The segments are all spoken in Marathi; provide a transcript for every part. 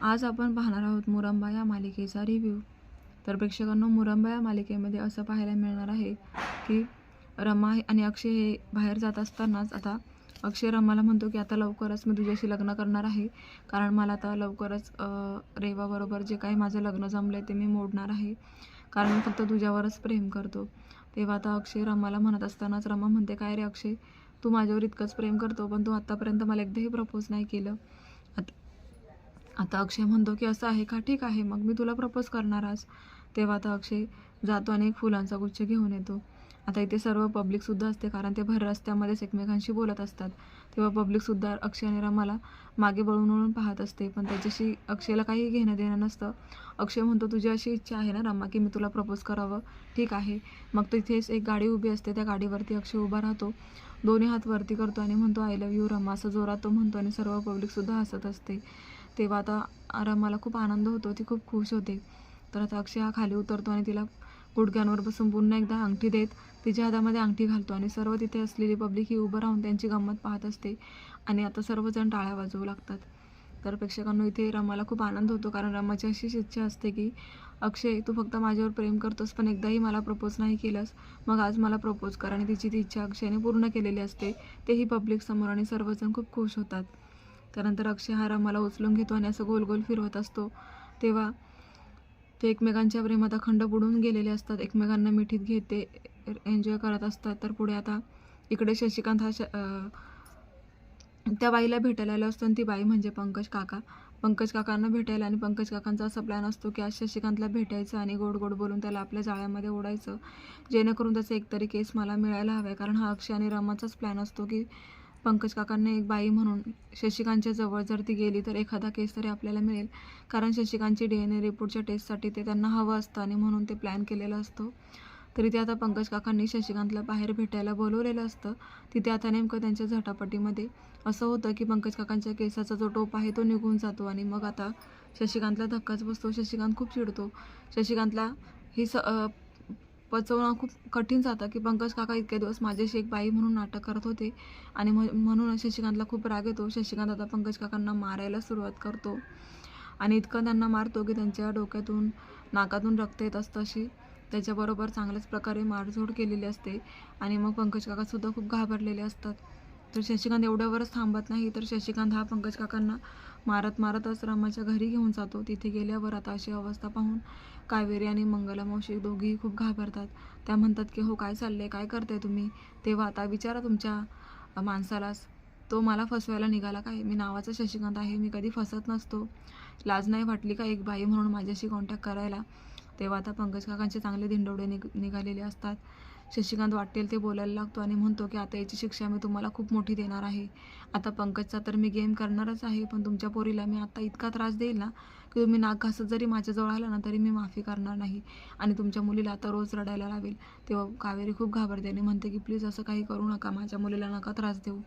आज आपण पाहणार आहोत मुरंबा या मालिकेचा रिव्ह्यू तर प्रेक्षकांनो मुरंबा या मालिकेमध्ये असं पाहायला मिळणार आहे की रमा आणि अक्षय हे बाहेर जात असतानाच आता अक्षय रमाला म्हणतो की आता लवकरच मी तुझ्याशी लग्न करणार आहे. कारण मला आता लवकरच रेवाबरोबर जे काही माझं लग्न जमलं आहे ते मी मोडणार आहे. कारण मी फक्त तुझ्यावरच प्रेम करतो. तेव्हा आता अक्षय रमाला म्हणत असतानाच रमा म्हणते काय रे अक्षय? तू माझ्यावर इतकंच प्रेम करतो पण तू आत्तापर्यंत मला एकदाही प्रपोज नाही केलं. आता अक्षय म्हणतो की असं आहे का? ठीक आहे मग मी तुला प्रपोज करणार आज. तेव्हा आता अक्षय जातो आणि एक फुलांचा गुच्छ घेऊन येतो. आता इथे सर्व पब्लिकसुद्धा असते कारण ते भर रस्त्यामध्येच एकमेकांशी बोलत असतात. तेव्हा पब्लिकसुद्धा अक्षय आणि रमाला मागे वळून वळून पाहत असते पण त्याच्याशी अक्षयला काही घेणं देणं नसतं. अक्षय म्हणतो तुझी अशी इच्छा आहे ना रमा की मी तुला प्रपोज करावं? ठीक आहे. मग तिथेच एक गाडी उभी असते त्या गाडीवरती अक्षय उभा राहतो. दोन्ही हात वरती करतो आणि म्हणतो आय लव्ह यू रमा. असं जोरात तो म्हणतो आणि सर्व पब्लिकसुद्धा हसत असते. तेव्हा आता रमाला खूप आनंद होतो ती खूप खुश होते. तर आता अक्षय हा खाली उतरतो आणि तिला गुडघ्यांवर बसून पुन्हा एकदा अंगठी देत तिच्या हातामध्ये अंगठी घालतो आणि सर्व तिथे असलेली पब्लिक ही उभं राहून त्यांची गंमत पाहत असते आणि आता सर्वजण टाळ्या वाजवू लागतात. तर प्रेक्षकांनो इथे रमाला खूप आनंद होतो कारण रमाची अशीच इच्छा असते की अक्षय तू फक्त माझ्यावर प्रेम करतोस पण एकदाही मला प्रपोज नाही केलंस. मग आज मला प्रपोज कर. आणि तिची ती इच्छा अक्षयने पूर्ण केलेली असते. तेही पब्लिक समोर आणि सर्वजण खूप खुश होतात. त्यानंतर अक्षय हा रमाला उचलून घेतो आणि असं गोल गोल फिरवत असतो. तेव्हा ते एकमेकांच्या प्रेमात अखंड बुडून गेलेले असतात. एकमेकांना मिठीत घेते एन्जॉय करत असतात. तर पुढे आता इकडे शशिकांत हा श त्या बाईला भेटायला आलो असतो आणि ती बाई म्हणजे पंकज काका. पंकज काकांना भेटायला आणि पंकज काकांचा असा प्लॅन असतो की आज शशिकांतला भेटायचं आणि गोड गोड बोलून त्याला आपल्या जाळ्यामध्ये ओढायचं. जेणेकरून त्याचा एकतरी केस मला मिळायला हवा आहे. कारण हा अक्षय आणि रमाचाच प्लॅन असतो की पंकज काकांना एक बाई म्हणून शशिकांतच्या जवळ जर ती गेली तर एखादा केस तरी आपल्याला मिळेल. कारण शशिकांतची डी एन ए रिपोर्टच्या टेस्टसाठी ते त्यांना हवं असतं आणि म्हणून ते प्लॅन केलेलं असतो. तरी ते आता पंकज काकांनी शशिकांतला बाहेर भेटायला बोलवलेलं असतं. तिथे आता नेमकं त्यांच्या झटापटीमध्ये असं होतं की पंकज काकांच्या केसाचा जो टोप आहे तो निघून जातो आणि मग आता शशिकांतला धक्काच बसतो. शशिकांत खूप चिडतो. शशिकांतला ही स पचवणं खूप कठीण जातं की पंकज काका इतके दिवस माझ्याशी एक बाई म्हणून नाटक करत होते. आणि म्हणून शशिकांतला खूप राग येतो. शशिकांत आता पंकज काकांना मारायला सुरुवात करतो. आणि इतकं त्यांना मारतो की त्यांच्या डोक्यातून नाकातून रक्त येत असतं अशी. त्याच्याबरोबर चांगल्याच प्रकारे मारझोड केलेली असते. आणि मग पंकज काकासुद्धा खूप घाबरलेले असतात. तर शशिकांत एवढ्यावरच थांबत नाही. तर शशिकांत हा पंकज काकांना मारत मारतच रमाच्या घरी घेऊन जातो. तिथे गेल्यावर आता अशी अवस्था पाहून कावेरी आणि मंगला मावशी दोघीही खूप घाबरतात. त्या म्हणतात की हो काय चालले काय करते तुम्ही? तेव्हा आता विचारा तुमच्या माणसालाच. तो मला फसवायला निघाला काय? मी नावाचा शशिकांत आहे. मी कधी फसत नसतो. लाज नाही वाटली का एक बाई म्हणून माझ्याशी कॉन्टॅक्ट करायला? तेव्हा आता पंकज काकांचे चांगले धिंडवडे निघ निघालेले असतात. शशिकांत वाटेल ते बोलायला लागतो आणि म्हणतो की आता याची शिक्षा मी तुम्हाला खूप मोठी देणार आहे. आता पंकजचा तर मी गेम करणारच आहे पण तुमच्या पोरीला मी आता इतका त्रास देईल ना की तुम्ही नाक घासत जरी माझ्याजवळ आला ना तरी मी माफी करणार नाही. आणि तुमच्या मुलीला आता रोज रडायला लावेल. तेव्हा कावेरी खूप घाबरते आणि म्हणते की प्लीज असं काही करू नका माझ्या मुलीला नका त्रास देऊ.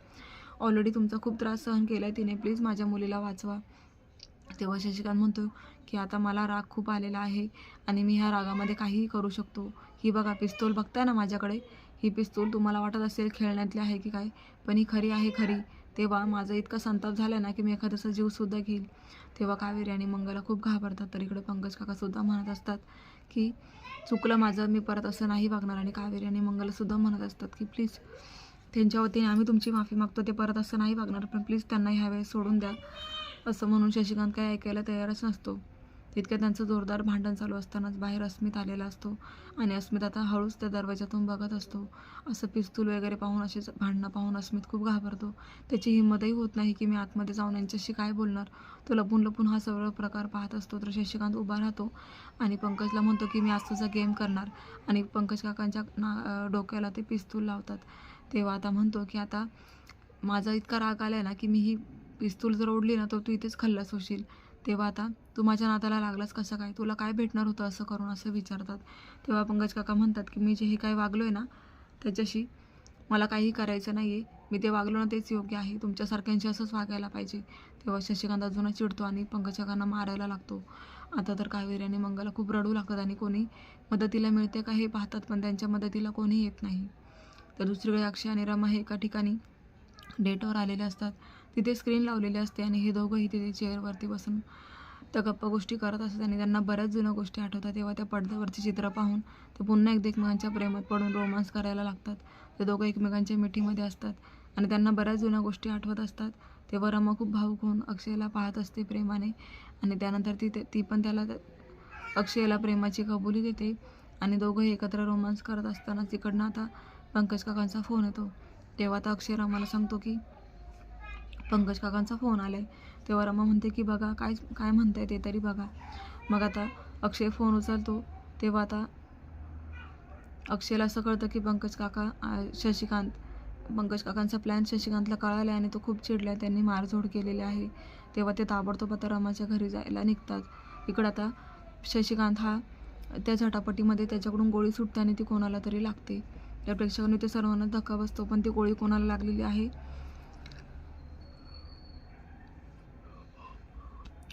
ऑलरेडी तुमचा खूप त्रास सहन केला आहे तिने प्लीज माझ्या मुलीला वाचवा. तेव्हा शशिकांत म्हणतो की आता मला राग खूप आलेला आहे आणि मी ह्या रागामध्ये काहीही करू शकतो. ही बघा पिस्तूल बघताय ना माझ्याकडे? ही पिस्तूल तुम्हाला वाटत असेल खेळण्यातली आहे की काय? पण ही खरी आहे खरी. तेव्हा माझा इतका संताप झाला ना की मी एखाद्याचा जीवसुद्धा घेईल. तेव्हा कावेरी आणि मंगला खूप घाबरतात. तर इकडे पंकज काकासुद्धा म्हणत असतात की चुकलं माझं मी परत असं नाही वागणार आणि कावेरी आणि मंगलसुद्धा म्हणत असतात की प्लीज त्यांच्या वतीने आम्ही तुमची माफी मागतो. ते परत असं नाही वागणार पण प्लीज त्यांना ह्या वेळेस सोडून द्या. असं म्हणून शशिकांत काही ऐकायला तयारच नसतो. तितक्या त्यांचं जोरदार भांडण चालू असतानाच बाहेर अस्मित आलेला असतो आणि अस्मित आता हळूच त्या दरवाजातून बघत असतो. असं पिस्तूल वगैरे पाहून असेच भांडणं पाहून अस्मित खूप घाबरतो. त्याची हिंमतही होत नाही की मी आतमध्ये जाऊन यांच्याशी काय बोलणार. तो लपून लपून हा सगळं प्रकार पाहत असतो. तर शशिकांत उभा राहतो आणि पंकजला म्हणतो की मी आज तुझा गेम करणार. आणि पंकज काकांच्या ना डोक्याला ते पिस्तूल लावतात. तेव्हा आता म्हणतो की आता माझा इतका राग आला आहे ना की मी ही पिस्तूल जर ओढली ना तर तू इथेच खल्लास होशील. तेव्हा आता तू माझ्या नात्याला लागलास कसं काय? तुला काय भेटणार होतं असं करून असं विचारतात. तेव्हा पंकज काका म्हणतात की मी जे हे काय वागलो आहे ना त्याच्याशी मला काही करायचं नाही आहे मी ते वागलो ना तेच योग्य आहे. तुमच्यासारख्यांशी असंच वागायला पाहिजे. तेव्हा शशिकांत अजूनच चिडतो आणि पंकज काकांना मारायला लागतो. आता तर कावेरी आणि मंगला खूप रडू लागतात आणि कोणी मदतीला मिळते का हे पाहतात पण त्यांच्या मदतीला कोणी येत नाही. तर दुसरीकडे अक्षय आणि रमा हे एका ठिकाणी डेटवर आलेले असतात. तिथे स्क्रीन लावलेली असते आणि हे दोघंही तिथे चेअरवरती बसून त्या गप्पा गोष्टी करत असतात आणि त्यांना बऱ्याच जुन्या गोष्टी आठवतात. तेव्हा त्या पडद्यावरची चित्र पाहून ते पुन्हा एकदा एकमेकांच्या प्रेमात पडून रोमांस करायला लागतात. ते दोघं एकमेकांच्या मिठीमध्ये असतात आणि त्यांना बऱ्याच जुन्या गोष्टी आठवत असतात. तेव्हा रमा खूप भावूक होऊन अक्षयला पाहत असते प्रेमाने आणि त्यानंतर ती ती पण त्याला अक्षयला प्रेमाची कबुली देते आणि दोघंही एकत्र रोमांस करत असताना तिकडनं आता पंकज काकांचा फोन येतो. तेव्हा आता अक्षय रमाला सांगतो की पंकज काकांचा फोन आला आहे तेव्हा रमा म्हणते की बघा काय काय म्हणताय ते तरी बघा. मग आता अक्षय फोन उचलतो. तेव्हा आता अक्षयला असं कळतं की पंकज काका शशिकांत पंकज काकांचा प्लॅन शशिकांतला कळाला आहे आणि तो खूप चिडला आहे त्यांनी मारझोड केलेली आहे. तेव्हा ते ताबडतोब आता रमाच्या घरी जायला निघतात. इकडं आता शशिकांत हा त्या झटापटीमध्ये त्याच्याकडून गोळी सुटते आणि ती कोणाला तरी लागते. त्या प्रेक्षकांनी ते सर्वांना धक्का बसतो पण ती गोळी कोणाला लागलेली आहे?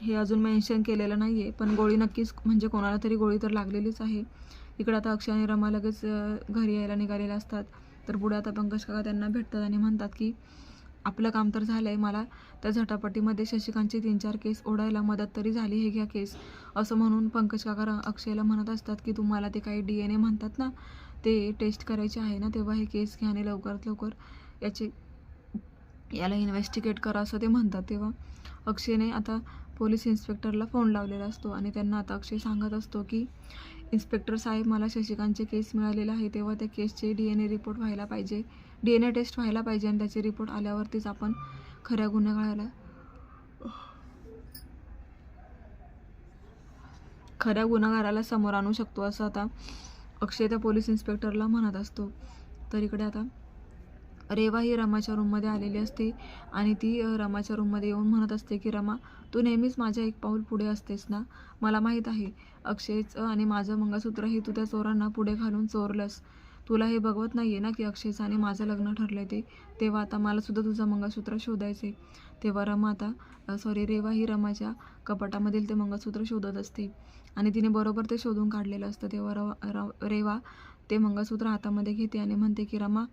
हे अजून मेन्शन केलेलं नाही आहे पण गोळी नक्कीच म्हणजे कोणाला तरी गोळी तर लागलेलीच आहे. इकडं आता अक्षय आणि रमा लगेच घरी यायला निघालेले असतात. तर पुढे आता पंकज काका त्यांना भेटतात आणि म्हणतात की आपलं काम तर झालं आहे मला त्या झटापटीमध्ये शशिकांतची तीन चार केस ओढायला मदत तरी झाली हे घ्या केस. असं म्हणून पंकज काका र- अक्षयला म्हणत असतात की तुम्हाला ते काही डी एन ए म्हणतात ना ते टेस्ट करायचे आहे ना तेव्हा हे केस घ्या आणि लवकरात लवकर याचे याला इन्व्हेस्टिगेट करा असं ते म्हणतात तेव्हा. अक्षयने आता पोलीस इन्स्पेक्टरला फोन लावलेला असतो आणि त्यांना आता अक्षय सांगत असतो की इन्स्पेक्टर साहेब मला शशिकांतचे केस मिळालेले आहे तेव्हा त्या केसचे डी एन ए रिपोर्ट व्हायला पाहिजे डी एन ए टेस्ट व्हायला पाहिजे आणि त्याचे रिपोर्ट आल्यावरतीच आपण खऱ्या गुन्हेगाराला खऱ्या गुन्हेगाराला समोर आणू शकतो असं आता अक्षय त्या पोलीस इन्स्पेक्टरला म्हणत असतो. तर इकडे आता रेवा ही रमाच्या रूममध्ये आलेली असते आणि ती रमाच्या रूममध्ये येऊन म्हणत असते की रमा तू नेहमीच माझ्या एक पाऊल पुढे असतेस ना? मला माहीत आहे अक्षयचं आणि माझं मंगळसूत्र हे तू त्या चोरांना पुढे घालून चोरलंस. तुला हे बघवत नाही आहे ना की अक्षयचं आणि माझं लग्न ठरलं ते? तेव्हा आता मला सुद्धा तुझं मंगळसूत्र शोधायचे तेव्हा रमा आता सॉरी रेवा ही रमाच्या कपाटामधील ते मंगळसूत्र शोधत असते आणि तिने बरोबर ते शोधून काढलेलं असतं. तेव्हा रवा रेवा ते मंगळसूत्र हातामध्ये घेते आणि म्हणते की रमा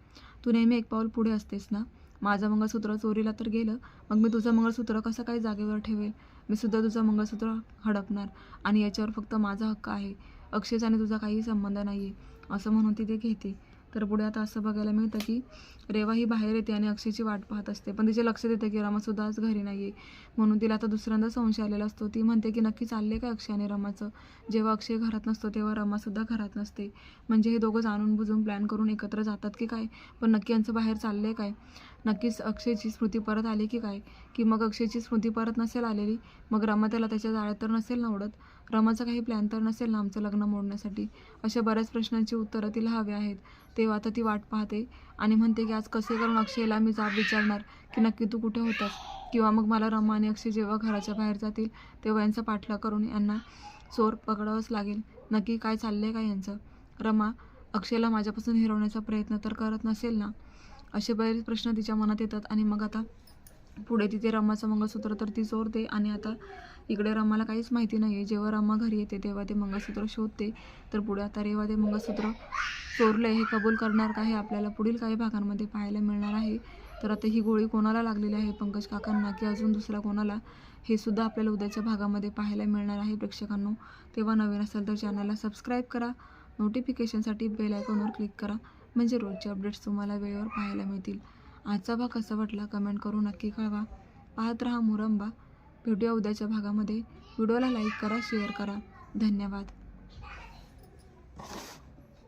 तू नेहमी एक पाऊल पुढे असतेस ना? माझं मंगळसूत्र चोरीला तर गेलं मग मी तुझं मंगळसूत्र कसं काही जागेवर ठेवेल? मी सुद्धा तुझं मंगळसूत्र हडपणार आणि याच्यावर फक्त माझा हक्क आहे. अक्षयचा आणि तुझा काही संबंध नाही आहे असं म्हणून ती ते घेते. तर पुढे आता असं बघायला मिळतं की रेवा ही बाहेर येते आणि अक्षयची वाट पाहत असते. पण तिचे लक्ष देते की रमासुद्धा आज घरी नाही आहे म्हणून तिला आता दुसऱ्यांदा संशय आलेला असतो. ती म्हणते की नक्की चालले काय अक्षय आणि रमाचं? जेव्हा अक्षय घरात नसतो तेव्हा रमासुद्धा घरात नसते. म्हणजे हे दोघं जाणून बुजून प्लॅन करून एकत्र जातात की काय? पण नक्की यांचं बाहेर चाललं आहे काय? नक्कीच अक्षयची स्मृती परत आली की काय? की मग अक्षयची स्मृती परत नसेल आलेली मग रमा त्याला त्याच्या जाळ्यात तर नसेल ना उडत रमाचा काही प्लॅन तर नसेल ना आमचं लग्न मोडण्यासाठी? अशा बऱ्याच प्रश्नांची उत्तरं तिला हवी आहेत. तेव्हा आता ती वाट पाहते आणि म्हणते की आज कसे करून अक्षयला मी जाब विचारणार की नक्की तू कुठे होतास? किंवा मग मला रमा आणि अक्षय जेव्हा घराच्या बाहेर जातील तेव्हा यांचा पाठलाग करून यांना चोर पकडावंच लागेल. नक्की काय चाललंय का यांचं? रमा अक्षयला माझ्यापासून हिरवण्याचा प्रयत्न तर करत नसेल ना? असे बरेच प्रश्न तिच्या मनात येतात आणि मग आता पुढे तिथे रमाचं मंगळसूत्र तर ती चोरते आणि आता इकडे रमाला काहीच माहिती नाही आहे जेव्हा रमा घरी येते तेव्हा ते मंगळसूत्र शोधते. तर पुढे आता रेवा ते मंगळसूत्र चोरलं हे कबूल करणार का हे आपल्याला पुढील काही भागांमध्ये पाहायला मिळणार आहे. तर आता ही गोळी कोणाला लागलेली आहे? पंकज काकांना की अजून दुसरा कोणाला? हे सुद्धा आपल्याला उद्याच्या भागामध्ये पाहायला मिळणार आहे प्रेक्षकांनो. तेव्हा नवीन असेल तर चॅनलला सबस्क्राईब करा. नोटिफिकेशनसाठी बेल आयकॉनवर क्लिक करा. म्हणजे रोजचे अपडेट्स तुम्हाला वेळेवर पाहायला मिळतील. आजचा भाग कसा वाटला कमेंट करून नक्की कळवा. पाहत राहा मुरंबा. भेटूया उद्याच्या भागामध्ये. व्हिडिओला लाईक करा शेअर करा. धन्यवाद.